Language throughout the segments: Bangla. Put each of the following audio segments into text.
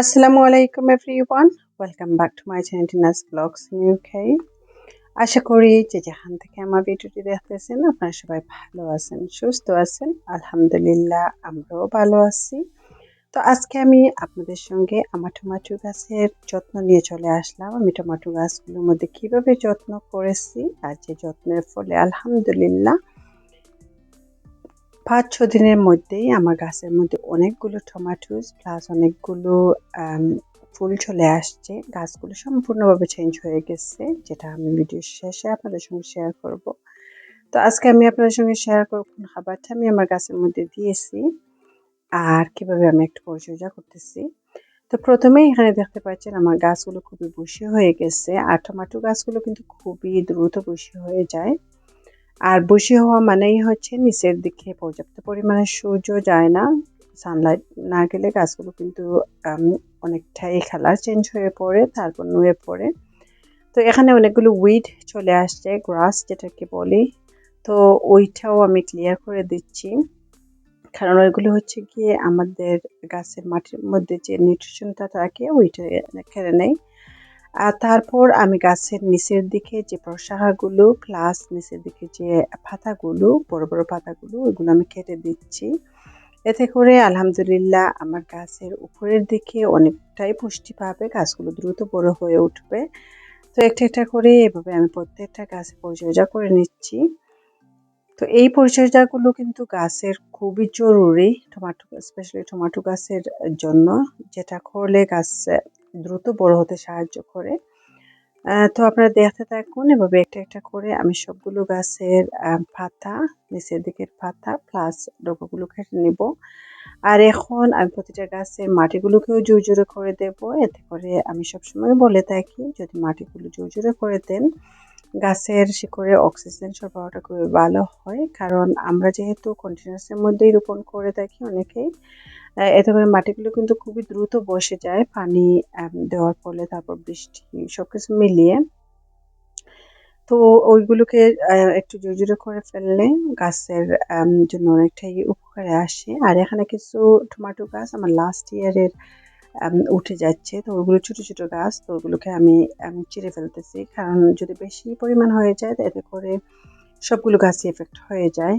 আসসালামু আলাইকুম everyone welcome back to my channel Tina's vlogs UK আশা করি যে যেখান থেকে আমার ভিডিওটি দেখতেছেন, আপনারা সবাই ভালো আছেন, সুস্থ আছেন। আলহামদুলিল্লাহ, আমরাও ভালো আছি। তো আজকে আমি আপনাদের সঙ্গে আমার টমাটো গাছের যত্ন নিয়ে চলে আসলাম। আমি টমাটো গাছগুলোর মধ্যে কীভাবে যত্ন করেছি আর যে যত্নের ফলে আলহামদুলিল্লাহ পাঁচ ছ দিনের মধ্যেই আমার গাছের মধ্যে অনেকগুলো টমাটোস প্লাস অনেকগুলো ফুল চলে আসছে। গাছগুলো সম্পূর্ণভাবে চেঞ্জ হয়ে গেছে, যেটা আমি ভিডিও শেষে আপনাদের সঙ্গে শেয়ার করব। তো আজকে আমি আপনাদের সঙ্গে শেয়ার করব কোন খাবারটা আমি আমার গাছের মধ্যে দিয়েছি আর কীভাবে আমি একটু পরিচর্যা করতেছি। তো প্রথমেই এখানে দেখতে পাচ্ছেন আমার গাছগুলো খুবই বসি হয়ে গেছে আর টমাটো গাছগুলো কিন্তু খুবই দ্রুত বসি হয়ে যায়। আর বসে হওয়া মানেই হচ্ছে নিচের দিকে পর্যাপ্ত পরিমাণে সূর্য যায় না সানলাইট না গেলে গাছগুলো কিন্তু অনেকটাই কালার চেঞ্জ হয়ে পড়ে, তারপর নুয়ে পড়ে। তো এখানে অনেকগুলো উইড চলে আসছে গ্রাস যেটাকে বলি। তো ওইটাও আমি ক্লিয়ার করে দিচ্ছি। কারণ ওইগুলো হচ্ছে গিয়ে আমাদের গাছের মাটির মধ্যে যে নিউট্রিশনটা থাকে, ওইটা কেড়ে নেয় আর তারপর আমি গাছের নিচের দিকে যে প্রশাখাগুলো প্লাস নিচের দিকে যে পাতাগুলো, বড় বড় পাতাগুলো, ওইগুলো আমি কেটে দিচ্ছি। এতে করে আলহামদুলিল্লাহ আমার গাছের উপরের দিকে অনেকটাই পুষ্টি পাবে, গাছগুলো দ্রুত বড় হয়ে উঠবে। তো একটা একটা করে এভাবে আমি প্রত্যেকটা গাছে পরিচর্যা করে নিচ্ছি। তো এই পরিচর্যাগুলো কিন্তু গাছের খুবই জরুরি টমাটো স্পেশালি টমাটো গাছের জন্য, যেটা করলে গাছ দ্রুত বড় হতে সাহায্য করে। তো আপনারা দেখতে থাকুন, এভাবে একটা একটা করে আমি সবগুলো গাছের পাতা, নিচের দিকের পাতা প্লাস ডগাগুলো কেটে নিব। আর এখন আমি প্রতিটা গাছের মাটিগুলোকেও জোর জোরে করে দেব। এতে করে আমি সবসময় বলে থাকি, যদি মাটিগুলো জোর জোরে করে দেন গাছের শিকড়ে অক্সিজেন সরবরাহটা খুবই ভালো হয়। কারণ আমরা যেহেতু কন্টেনার্সের মধ্যেই রোপণ করে থাকি অনেকেই এতে করে মাটিগুলো কিন্তু খুবই দ্রুত বসে যায় পানি দেওয়ার ফলে তারপর বৃষ্টি সব কিছু মিলিয়ে। তো ওইগুলোকে একটু জোরে জোরে করে ফেললে গাছের জন্য অনেকটাই উপকারে আসে। আর এখানে কিছু টমেটো গাছ, আমার লাস্ট ইয়ারের উঠে যাচ্ছে। তো ওগুলো ছোট ছোট গাছ, তো ওগুলোকে আমি চিড়ে ফেলতেছি। কারণ যদি বেশি পরিমাণ হয়ে যায় এতে করে সবগুলো গাছই এফেক্ট হয়ে যায়।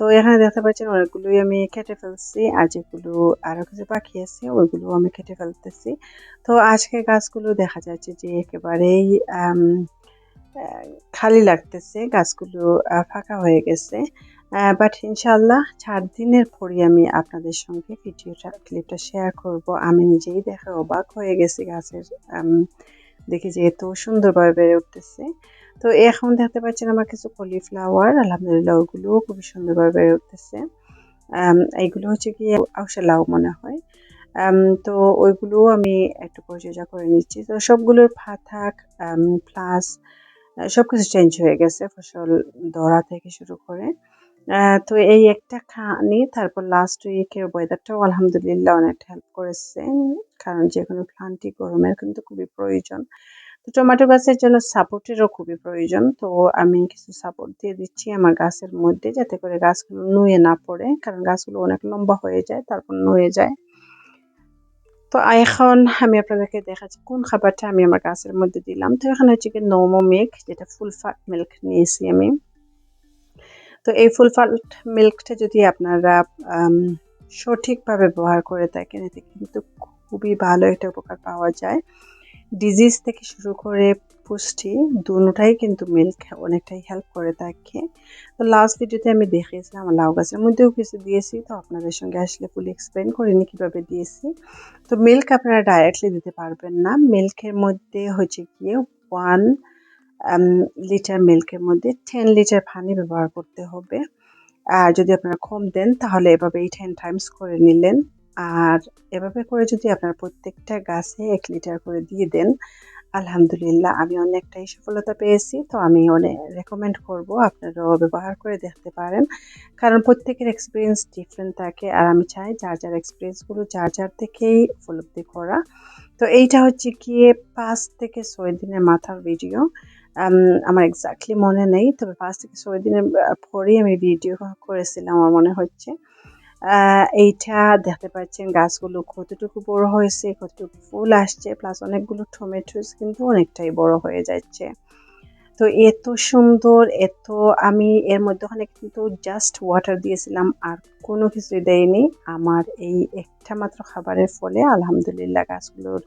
তো এখানে দেখতে পাচ্ছেন, অনেকগুলোই আমি কেটে ফেলছি। আর যেগুলো আরও কিছু বাকি আছে, ওইগুলো আমি কেটে ফেলতেছি। তো আজকে গাছগুলো দেখা যাচ্ছে যে একেবারেই খালি লাগতেছে। গাছগুলো ফাঁকা হয়ে গেছে। বাট ইনশাল্লাহ চার দিনের পরই আমি আপনাদের সঙ্গে ভিডিওটা ক্লিপটা শেয়ার করব। আমি নিজেই দেখে অবাক হয়ে গেছি গাছের দেখি যে এত সুন্দরভাবে বেড়ে উঠতেছে। তো এখন দেখতে পাচ্ছেন আমার কিছু কলিফ্লাওয়ার আলহামদুলিল্লাহ ওগুলো খুবই সুন্দরভাবে বেড়ে উঠতেছে। এইগুলো হচ্ছে কি আউশা লাউ মনে হয়। তো ওইগুলোও আমি একটু পরিচর্যা করে নিচ্ছি। তো সবগুলোর ফাথাক প্লাস সব কিছু চেঞ্জ হয়ে গেছে, ফসল ধরা থেকে শুরু করে। তো এই একটা খানি তারপর লাস্ট উইকের ওয়েদারটাও আলহামদুলিল্লাহ অনেক হেল্প করেছে। কারণ যে কোনো প্লান্টই গরমের কিন্তু খুবই প্রয়োজন। তো টমেটো গাছের জন্য সাপোর্টেরও খুবই প্রয়োজন। তো আমি কিছু সাপোর্ট দিয়ে দিচ্ছি আমার গাছের মধ্যে যাতে করে গাছগুলো নুয়ে না পড়ে কারণ গাছগুলো অনেক লম্বা হয়ে যায় তারপর নুয়ে যায়। তো এখন আমি আপনাদেরকে দেখাচ্ছি কোন খাবারটা আমি আমার গাছের মধ্যে দিলাম। তো এখানে হচ্ছে কি নোমো মিল্ক যেটা ফুল ফাট মিল্ক নিয়েছি আমি। তো এই ফুল ফাট মিল্কটা যদি আপনারা সঠিকভাবে ব্যবহার করে থাকেন এতে কিন্তু খুবই ভালো একটা উপকার পাওয়া যায়। ডিজিজ থেকে শুরু করে পুষ্টি দুটাই কিন্তু মিল্ক অনেকটাই হেল্প করে থাকে। তো লাস্ট ভিডিওতে আমি দেখিয়েছিলাম, লাউ গাছের মধ্যেও কিছু দিয়েছি, তো আপনাদের সঙ্গে আসলে ফুলি এক্সপ্লেন করিনি কীভাবে দিয়েছি। তো মিল্ক আপনারা ডাইরেক্টলি দিতে পারবেন না। মিল্কের মধ্যে হচ্ছে গিয়ে ওয়ান লিটার মিল্কের মধ্যে টেন লিটার পানি ব্যবহার করতে হবে। আর যদি আপনারা কম দেন, তাহলে এভাবে এই টেন টাইমস করে নিলেন। আর এভাবে করে যদি আপনার প্রত্যেকটা গাছে এক লিটার করে দিয়ে দেন, আলহামদুলিল্লাহ আমি অনেকটাই সফলতা পেয়েছি। তো আমি অনেক রেকমেন্ড করব আপনারাও ব্যবহার করে দেখতে পারেন। কারণ প্রত্যেকের এক্সপিরিয়েন্স ডিফারেন্ট থাকে। আর আমি চাই যার যার এক্সপিরিয়েন্সগুলো যার যার থেকেই উপলব্ধি করা। তো এইটা হচ্ছে গিয়ে পাঁচ থেকে ছয় দিনের মাথার ভিডিও আমার এক্স্যাক্টলি মনে নেই, তবে পাঁচ থেকে ছয় দিনের পরেই আমি ভিডিও করেছিলাম আমার মনে হচ্ছে। এইটা দেখতে পাচ্ছেন গাছগুলো কতটুকু বড় হয়েছে, কতটুকু ফুল আসছে প্লাস অনেকগুলো টমেটোস কিন্তু অনেকটাই বড় হয়ে যাচ্ছে। তো এত সুন্দর, এত আমি এর মধ্যখানে কিন্তু জাস্ট ওয়াটার দিয়েছিলাম, আর কোনো কিছুই দেয়নি। আমার এই একটা মাত্র খাবারের ফলে আলহামদুলিল্লাহ গাছগুলোর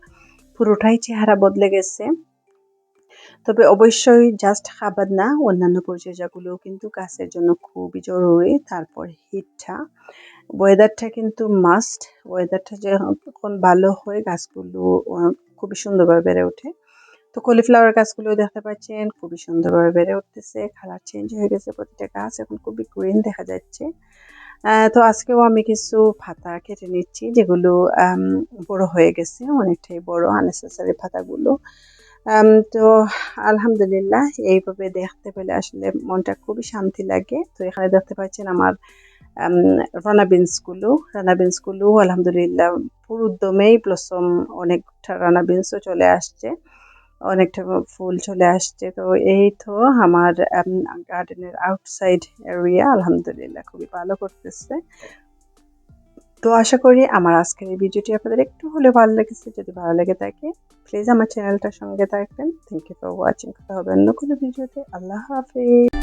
পুরোটাই চেহারা বদলে গেছে। তবে অবশ্যই জাস্ট খাবার না, অন্যান্য পরিচর্যাগুলোও কিন্তু গাছের জন্য খুবই জরুরি। তারপর হিটটা। ওয়েদারটা কিন্তু মাস্ট ওয়েদারটা যখন ভালো হয়, গাছগুলো খুবই সুন্দরভাবে বেড়ে ওঠে। তো কলিফ্লাওয়ার গাছগুলো দেখতে পাচ্ছেন, খুবই সুন্দরভাবে বেড়ে উঠতেছে। কালার চেঞ্জ হয়ে গেছে প্রতিটা গাছ, এখন খুবই গ্রিন দেখা যাচ্ছে। তো আজকেও আমি কিছু পাতা কেটে নিচ্ছি, যেগুলো বড় হয়ে গেছে, অনেকটাই বড় আননেসেসারি পাতাগুলো। তো আলহামদুলিল্লাহ এইভাবে দেখতে পেলে আসলে মনটা খুবই শান্তি লাগে। তো এখানে দেখতে পাচ্ছেন আমার আম, রানা বিনসগুলো রানা বিনসগুলো আলহামদুলিল্লাহ পুরো দমেই ব্লসম অনেকটা রানা বিনসও চলে আসছে। অনেকটা ফুল চলে আসছে। তো এই তো আমার গার্ডেনের আউটসাইড এরিয়া আলহামদুলিল্লাহ খুবই ভালো করতেছে। তো আশা করি আমার আজকের এই ভিডিওটি আপনাদের একটু হলেও ভালো লেগেছে। যদি ভালো লেগে থাকে প্লিজ আমার চ্যানেলটার সঙ্গে থাকবেন। থ্যাংক ইউ ফর ওয়াচিং কথা হবে অন্য কোনো ভিডিওতে। আল্লাহ হাফিজ।